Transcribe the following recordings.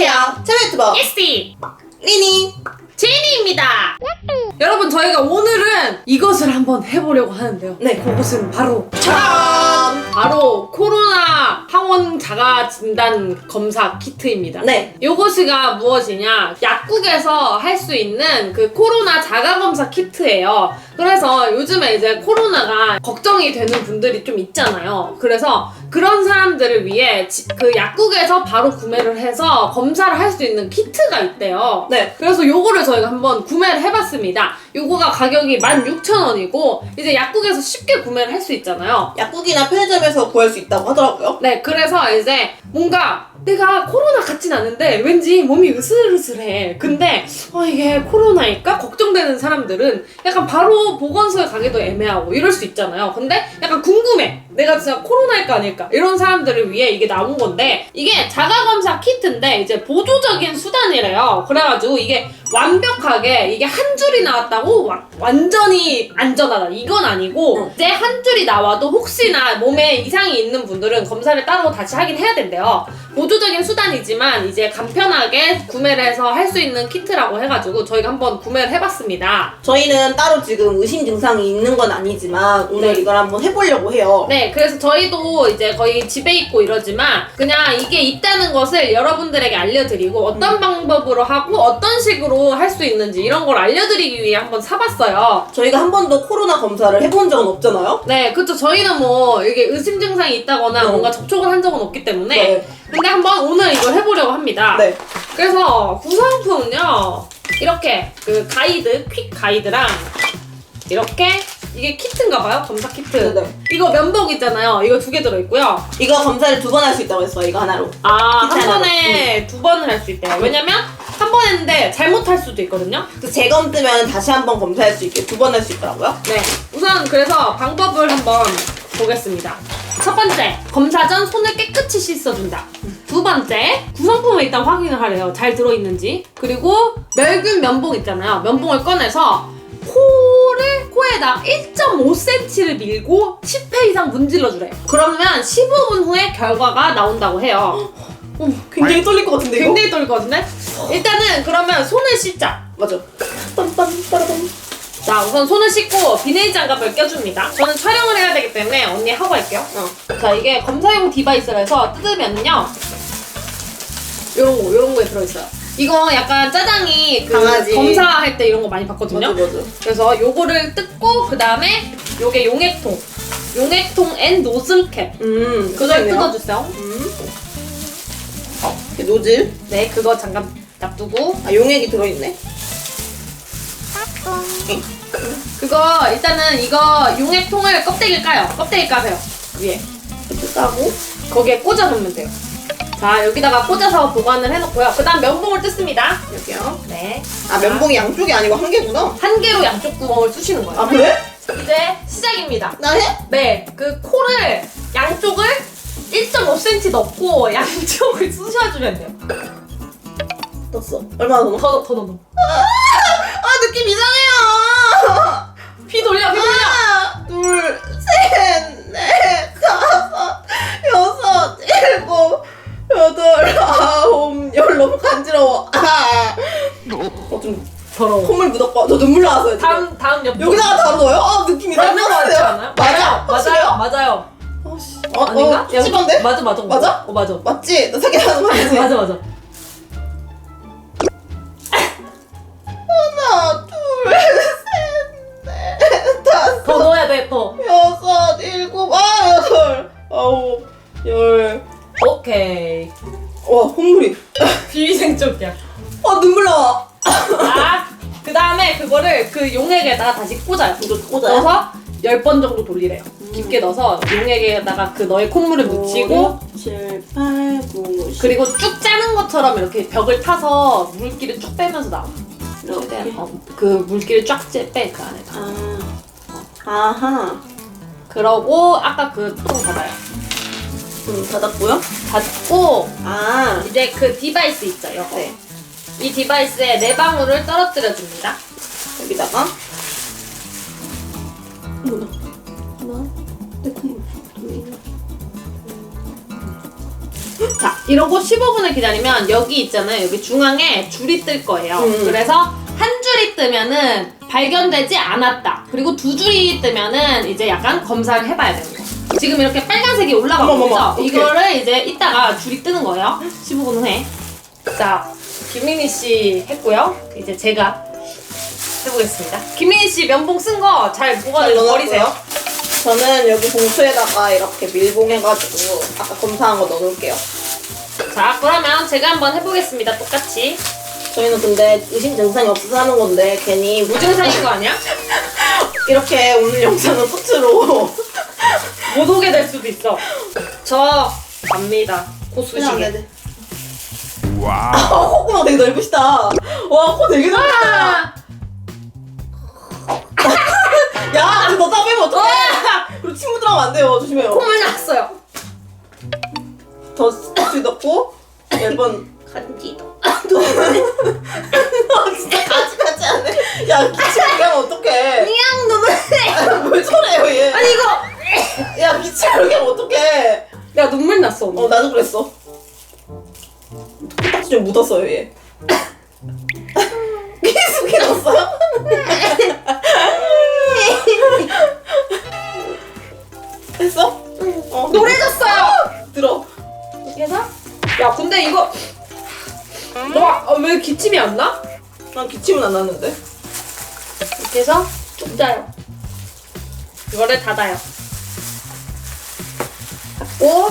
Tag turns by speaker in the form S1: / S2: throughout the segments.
S1: 안녕하세요. 채널 유튜버
S2: 예스티
S1: 리니.
S2: 제니입니다. 여러분 저희가 오늘은 이것을 한번 해보려고 하는데요.
S1: 네.
S2: 그것은 바로
S1: 짠!
S2: 바로 코로나 항원 자가 진단 검사 키트입니다.
S1: 네.
S2: 요것이가 무엇이냐? 약국에서 할 수 있는 그 코로나 자가 검사 키트예요. 그래서 요즘에 이제 코로나가 걱정이 되는 분들이 좀 있잖아요. 그래서 그런 사람들을 위해 지- 그 약국에서 바로 구매를 해서 검사를 할 수 있는 키트가 있대요.
S1: 네.
S2: 그래서 요거를 저희가 한번 구매를 해봤습니다. 요거가 가격이 16,000원이고 이제 약국에서 쉽게 구매를 할 수 있잖아요.
S1: 약국이나 편의점에서 구할 수 있다고 하더라고요.
S2: 네, 그래서 이제 뭔가 내가 코로나 같진 않은데 왠지 몸이 으슬으슬해. 근데 어, 이게 코로나일까? 걱정되는 사람들은 약간 바로 보건소에 가기도 애매하고 이럴 수 있잖아요. 근데 약간 궁금해. 내가 진짜 코로나일까 아닐까? 이런 사람들을 위해 이게 나온 건데 이게 자가검사 키트인데 이제 보조적인 수단이래요. 그래가지고 이게 완벽하게 이게 한 줄이 나왔다고 와- 완전히 안전하다. 이건 아니고
S1: 응.
S2: 이제 한 줄이 나와도 혹시나 몸에 이상이 있는 분들은 검사를 따로 다시 하긴 해야 된대요. 보조적인 수단이지만 이제 간편하게 구매를 해서 할 수 있는 키트라고 해가지고 저희가 한번 구매를 해봤습니다.
S1: 저희는 따로 지금 의심 증상이 있는 건 아니지만 오늘
S2: 네.
S1: 이걸 한번 해보려고 해요.
S2: 네, 그래서 저희도 이제 거의 집에 있고 이러지만 그냥 이게 있다는 것을 여러분들에게 알려드리고 어떤 방법으로 하고 어떤 식으로 할 수 있는지 이런 걸 알려드리기 위해 한번 사봤어요.
S1: 저희가 한 번도 코로나 검사를 해본 적은 없잖아요.
S2: 네, 그쵸. 저희는 뭐 이게 의심 증상이 있다거나
S1: 네.
S2: 뭔가 접촉을 한 적은 없기 때문에
S1: 네.
S2: 근데 한번 오늘 이걸 해보려고 합니다.
S1: 네.
S2: 그래서 구성품은요 이렇게 그 가이드 퀵 가이드랑 이렇게 이게 키트인가 봐요 검사 키트
S1: 네, 네.
S2: 이거 면봉 있잖아요 이거 두 개 들어있고요
S1: 이거 검사를 두 번 할 수 있다고 했어요. 이거 하나로.
S2: 아 한
S1: 키트 하나로.
S2: 번에 두 번을 할 수 있대요 왜냐면 한 번 했는데 잘못할 수도 있거든요.
S1: 그 재검 뜨면 다시 한번 검사할 수 있게 두 번 할 수 있더라고요.
S2: 네. 우선 그래서 방법을 한번 보겠습니다. 첫 번째 검사 전 손을 깨끗이 씻어준다. 두 번째 구성품을 일단 확인을 하래요. 잘 들어있는지. 그리고 멸균 면봉 있잖아요. 면봉을 꺼내서 코를 코에다 1.5cm를 밀고 10회 이상 문질러 주래요 그러면 15분 후에 결과가 나온다고 해요
S1: 굉장히 떨릴 것 같은데 이거?
S2: 굉장히 떨릴 것 같은데 일단은 그러면 손을 씻자
S1: 맞아. 빰빰 빠라밤.
S2: 자 우선 손을 씻고 비닐 장갑을 껴줍니다 저는 촬영을 해야 되기 때문에 언니 하고 할게요
S1: 어.
S2: 자 이게 검사용 디바이스라서 뜯으면요 요런 거 요런 거에 들어있어요 이거 약간 짜장이 그
S1: 강아지.
S2: 검사할 때 이런 거 많이 봤거든요
S1: 맞아 맞아.
S2: 그래서 요거를 뜯고 그 다음에 요게 용액통 용액통 앤 노즐캡
S1: 음.
S2: 그걸
S1: 그거네요.
S2: 뜯어주세요
S1: 음. 어. 이렇게 노즐.
S2: 네 그거 잠깐 놔두고
S1: 아 용액이 들어있네.
S2: 그거 일단은 이거 용액통을 껍데기를 까요 껍데기 까세요 위에
S1: 이렇게 까고.
S2: 거기에 꽂아 놓으면 돼요 자 여기다가 꽂아서 보관을 해놓고요 그 다음 면봉을 뜯습니다
S1: 여기요.
S2: 네.
S1: 아 면봉이 양쪽이 아니고 한 개구나.
S2: 한 개로 양쪽 구멍을 쑤시는 거예요
S1: 아 그래?
S2: 이제 시작입니다
S1: 나 해?
S2: 네, 그 코를 양쪽을 1.5cm 넣고 양쪽을 쑤셔주면 돼요.
S1: 떴어. 얼마나 더 넣어?
S2: 더, 더 넣어.
S1: 아 느낌 이상해요.
S2: 피 돌려, 피 돌려.
S1: 하나, 둘, 셋, 넷, 다섯, 여섯, 일곱, 여덟, 아홉, 열 너무 간지러워. 아. 어좀
S2: 더러워.
S1: 콧물 묻었고 저 눈물 나왔어요. 지금.
S2: 다음, 다음 옆.
S1: 찝찝한데?
S2: 맞아, 맞아.
S1: 맞아?
S2: 어, 맞아.
S1: 맞지? 너 세개 하는 거 아니지?
S2: 맞아, 맞아.
S1: 하나, 둘, 셋, 넷, 다섯,
S2: 더 넣어야 돼, 더.
S1: 여섯, 일곱, 아 여덟, 아홉, 열.
S2: 오케이.
S1: 와 콧물이.
S2: 비위생적이야.
S1: 아 눈물 나와.
S2: 자, 그 다음에 그거를 그 용액에다가 다시 꽂아요.
S1: 이거 꽂아요?
S2: 넣어서 10번 정도 돌리래요. 깊게 넣어서 용액에다가 그 너의 콧물을 묻히고
S1: 7, 8, 9, 10.
S2: 그리고 쭉 짜는 것처럼 이렇게 벽을 타서 물기를 쭉 빼면서 나와.
S1: 이렇게.
S2: 최대한 어, 그 물기를 쫙빼그 안에다.
S1: 아. 아하.
S2: 그러고 아까 그통 닫아요.
S1: 음, 닫았고요.
S2: 닫고
S1: 아.
S2: 이제 그 디바이스 있죠, 요거.
S1: 네.
S2: 이 디바이스에 네 방울을 떨어뜨려 줍니다.
S1: 여기다가.
S2: 자, 이러고 15분을 기다리면 여기 있잖아요. 여기 중앙에 줄이 뜰 거예요.
S1: 음.
S2: 그래서 한 줄이 뜨면은 발견되지 않았다. 그리고 두 줄이 뜨면은 이제 약간 검사를 해봐야 되는 거. 지금 이렇게 빨간색이 올라가고
S1: 어머머머,
S2: 있죠?
S1: 오케이.
S2: 이거를 이제 이따가 줄이 뜨는 거예요. 15분 후에. 자, 김민희 씨 했고요. 이제 제가 해보겠습니다. 김민희 씨 면봉 쓴 거 잘 보관
S1: 잘
S2: 버리세요.
S1: 넣어놨고요. 저는 여기 봉투에다가 이렇게 밀봉해가지고 아까 검사한 거 넣어놓을게요.
S2: 자, 그러면 제가 한번 해보겠습니다. 똑같이.
S1: 저희는 근데 의심 증상이 없어서 하는 건데 괜히
S2: 무증상인 거 아니야?
S1: 이렇게 오늘 영상은 끝으로
S2: 못 오게 될 수도 있어. 저 갑니다. 고수시게.
S1: 아, 코구멍 되게 넓으시다. 와, 코 되게 넓다.
S2: 아!
S1: 야, 근데 너다 빼면 어떡해? 그리고 친구 들어가면 안 돼요. 조심해요.
S2: 콧물 났어요.
S1: 더 스포츠 넣고 앨범
S2: 간지도.
S1: 아, 진짜 안 해. 야, 기침 하면 어떡해?
S2: 그냥 눈물.
S1: 왜 저래요, 얘?
S2: 아니 이거.
S1: 야, 기침 그렇게 하면 어떡해?
S2: 야 눈물 났어. 오늘.
S1: 어, 나도 그랬어. 코딱지 좀 묻었어요, 얘. 계속 해놨어요? 했어? 어.
S2: 노래 졌어요.
S1: 들어.
S2: 야 근데 이거 너왜 기침이 안 나?
S1: 난 기침은 안 나는데.
S2: 이렇게 해서 쭉 짜요. 이거를 닫아요. 닫고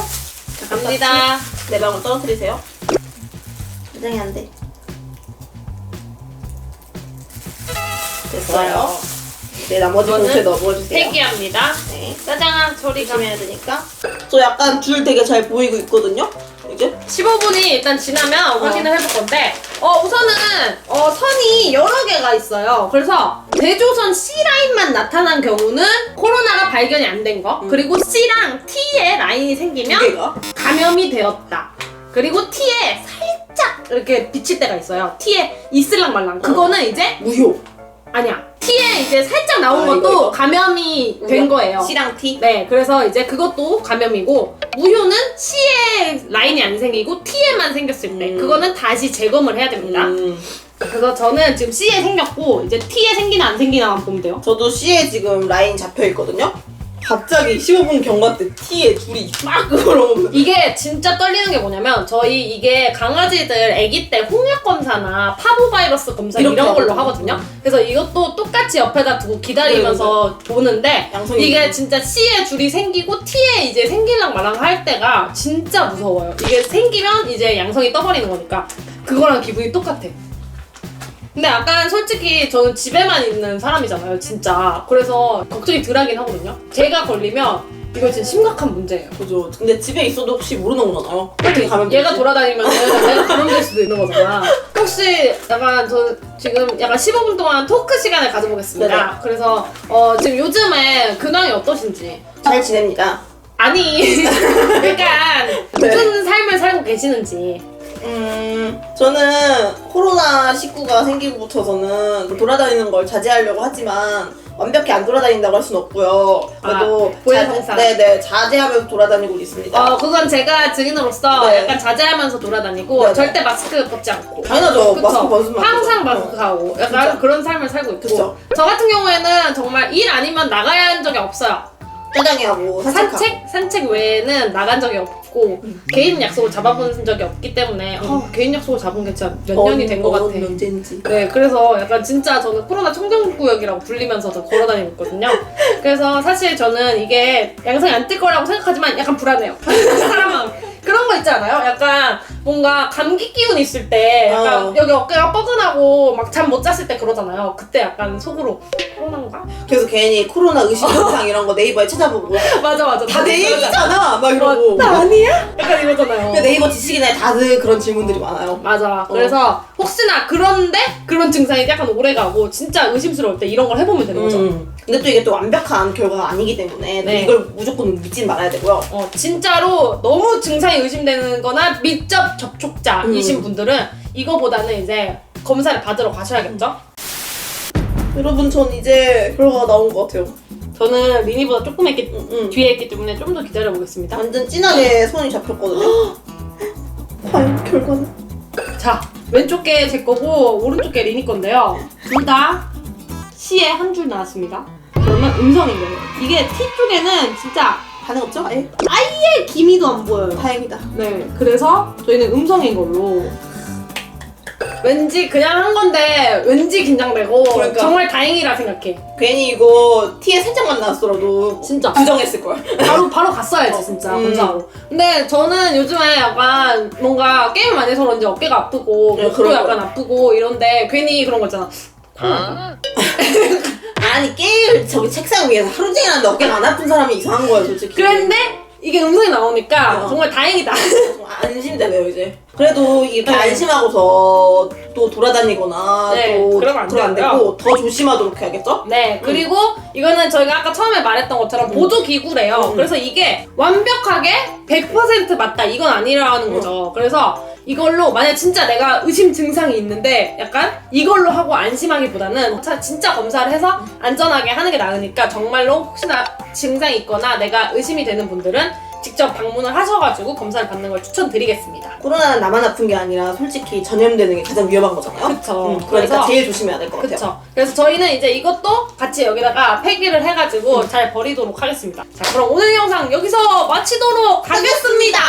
S2: 자, 갑니다.
S1: 내 방울 떨어뜨리세요. 굉장히 안 돼. 됐어요. 네, 나머지
S2: 이거는
S1: 봉투에 넣어주세요.
S2: 폐기합니다.
S1: 네.
S2: 짜잔 소리가.
S1: 조심해야 되니까. 저 약간 줄 되게 잘 보이고 있거든요. 이제
S2: 15분이 일단 지나면
S1: 어.
S2: 확인을 해볼 건데, 어, 우선은, 어, 선이 여러 개가 있어요. 그래서, 대조선 C라인만 나타난 경우는 코로나가 발견이 안 된 거,
S1: 음.
S2: 그리고 C랑 T에 라인이
S1: 두
S2: 생기면
S1: 개가.
S2: 감염이 되었다. 그리고 T에 살짝 이렇게 비칠 때가 있어요. T에 있을랑 말랑. 그거는 이제,
S1: 무효.
S2: 아니야. T에 이제 살짝 나온
S1: 아,
S2: 것도
S1: 이거, 이거.
S2: 감염이 된 거예요.
S1: C랑 T.
S2: 네, 그래서 이제 그것도 감염이고 무효는 C에 라인이 안 생기고 T에만 생겼을 때
S1: 음.
S2: 그거는 다시 재검을 해야 됩니다.
S1: 음,
S2: 그래서 저는 지금 C에 생겼고 이제 T에 생기나 안 생기나만 보면 돼요.
S1: 저도 C에 지금 라인 잡혀 있거든요. 갑자기 15분 경과 때 T에 줄이 막 그러면
S2: 이게 진짜 떨리는 게 뭐냐면 저희 이게 강아지들 아기 때 홍역 검사나 파보 바이러스 검사
S1: 이렇게
S2: 이런 걸로
S1: 하거든요.
S2: 하거든요. 그래서 이것도 똑같이 옆에다 두고 기다리면서 보는데
S1: 양성이
S2: 이게
S1: 있는.
S2: 진짜 C에 줄이 생기고 T에 이제 생길랑 말랑 할 때가 진짜 무서워요. 이게 생기면 이제 양성이 떠버리는 거니까 그거랑 기분이 똑같아. 근데 약간 솔직히 저는 집에만 있는 사람이잖아요, 진짜. 그래서 걱정이 덜 하긴 하거든요. 제가 걸리면 이거 진짜 심각한 문제예요.
S1: 그죠. 근데 집에 있어도 혹시 모르는 거잖아요. 어떻게 가면
S2: 얘가 돌아다니면은 내가 감염될 수도 있는 거잖아. 혹시 약간 저 지금 약간 15분 동안 토크 시간을 가져보겠습니다.
S1: 네네.
S2: 그래서 어 지금 요즘에 근황이 어떠신지.
S1: 잘 지냅니다.
S2: 아니, 약간
S1: 네.
S2: 무슨 삶을 살고 계시는지.
S1: 음, 저는 코로나 19가 생기고부터서는 돌아다니는 걸 자제하려고 하지만 완벽히 안 돌아다닌다고 할순 없고요. 그래도
S2: 아, 고해성사.
S1: 네네 자제하면서 돌아다니고 있습니다.
S2: 어 그건 제가 증인으로서
S1: 네.
S2: 약간 자제하면서 돌아다니고
S1: 네네.
S2: 절대 마스크 벗지 않고.
S1: 당연하죠.
S2: 그쵸?
S1: 마스크 벗으면 안
S2: 항상
S1: 되죠.
S2: 마스크 하고 약간
S1: 진짜.
S2: 그런 삶을 살고 있고.
S1: 그쵸.
S2: 저 같은 경우에는 정말 일 아니면 나가야 한 적이 없어요.
S1: 짜장이 하고 산책하고.
S2: 산책 산책 외에는 나간 적이 없고 개인 약속을 잡아본 적이 없기 때문에 어, 개인 약속을 잡은 게 진짜 몇 년이 된 것 같아.
S1: 언제인지.
S2: 네, 그래서 약간 진짜 저는 코로나 청정구역이라고 불리면서 저 걸어다니고 있거든요. 그래서 사실 저는 이게 양성이 안 뜰 거라고 생각하지만 약간 불안해요. 사람은 그런 거 있지 않아요? 약간 뭔가 감기 기운 있을 때 약간
S1: 어.
S2: 여기 어깨가 뻐근하고 막 잠 못 잤을 때 그러잖아요. 그때 약간 속으로 코로나인가?
S1: 그래서 괜히 코로나 의심 증상 이런 거 네이버에 찾아보고
S2: 맞아 맞아.
S1: 다 내. 얘기잖아 막
S2: 어,
S1: 이러고.
S2: 나 아니야? 약간 이러잖아요.
S1: 근데 네이버 지식이나 다들 그런 질문들이 많아요.
S2: 맞아. 그래서 혹시나 그런데 그런 증상이 약간 오래 가고 진짜 의심스러울 때 이런 걸 해보면 되는 거죠.
S1: 음. 근데 또 이게 또 완벽한 결과가 아니기 때문에 또
S2: 네.
S1: 이걸 무조건 믿진 말아야 되고요.
S2: 어, 진짜로 너무 증상이 의심되는 거나 밀접 접촉자이신
S1: 음.
S2: 분들은 이거보다는 이제 검사를 받으러 가셔야겠죠?
S1: 여러분 전 이제 결과가 나온 것 같아요.
S2: 저는 리니보다 조금 했기,
S1: 응, 응.
S2: 뒤에 했기 때문에 좀 더 기다려 보겠습니다.
S1: 완전 진하게 손이 잡혔거든요. 과연 결과는?
S2: 자, 왼쪽 게 제 거고 오른쪽 게 리니 건데요. 둘 다 C에 한 줄 나왔습니다. 그러면 음성인 거예요. 이게 T 쪽에는 진짜
S1: 반응 없죠? 예.
S2: 아예 기미도 안 보여요.
S1: 다행이다.
S2: 네, 그래서 저희는 음성인 걸로. 왠지 그냥 한 건데 왠지 긴장되고
S1: 그러니까.
S2: 정말 다행이라 생각해.
S1: 괜히 이거 티에 살짝만 나왔더라도
S2: 진짜.
S1: 부정했을 걸.
S2: 바로 바로 갔어야지 진짜
S1: 음.
S2: 검사하고. 근데 저는 요즘에 약간 뭔가 게임 많이 해서 그런지 어깨가 아프고
S1: 네,
S2: 목도
S1: 그런
S2: 약간 아프고 이런데 괜히 그런 거 있잖아.
S1: 아니 게임 저기 책상 위에서 하루 종일 하는데 어깨가 안 아픈 사람이 이상한 거야 솔직히.
S2: 그랬는데 이게 음성이 나오니까
S1: 어.
S2: 정말 다행이다.
S1: 좀 안심되네요 이제. 그래도 이렇게
S2: 네.
S1: 안심하고서 또 돌아다니거나
S2: 네,
S1: 또 그러면 안
S2: 되고요.
S1: 되고 더 조심하도록 해야겠죠?
S2: 네, 그리고 이거는 저희가 아까 처음에 말했던 것처럼 보조 기구래요.
S1: 음.
S2: 그래서 이게 완벽하게 100% 맞다 이건 아니라는 거죠. 그래서 이걸로 만약 진짜 내가 의심 증상이 있는데 약간 이걸로 하고 안심하기보다는 차- 진짜 검사를 해서 안전하게 하는 게 나으니까 정말로 혹시나 증상이 있거나 내가 의심이 되는 분들은 직접 방문을 하셔가지고 검사를 받는 걸 추천드리겠습니다.
S1: 코로나는 나만 아픈 게 아니라 솔직히 전염되는 게 가장 위험한 거잖아요.
S2: 그쵸.
S1: 음, 그러니까
S2: 그래서-
S1: 제일 조심해야 될 것 같아요.
S2: 그쵸. 그래서 저희는 이제 이것도 같이 여기다가 폐기를 해가지고 잘 버리도록 하겠습니다. 자, 그럼 오늘 영상 여기서 마치도록 하겠습니다.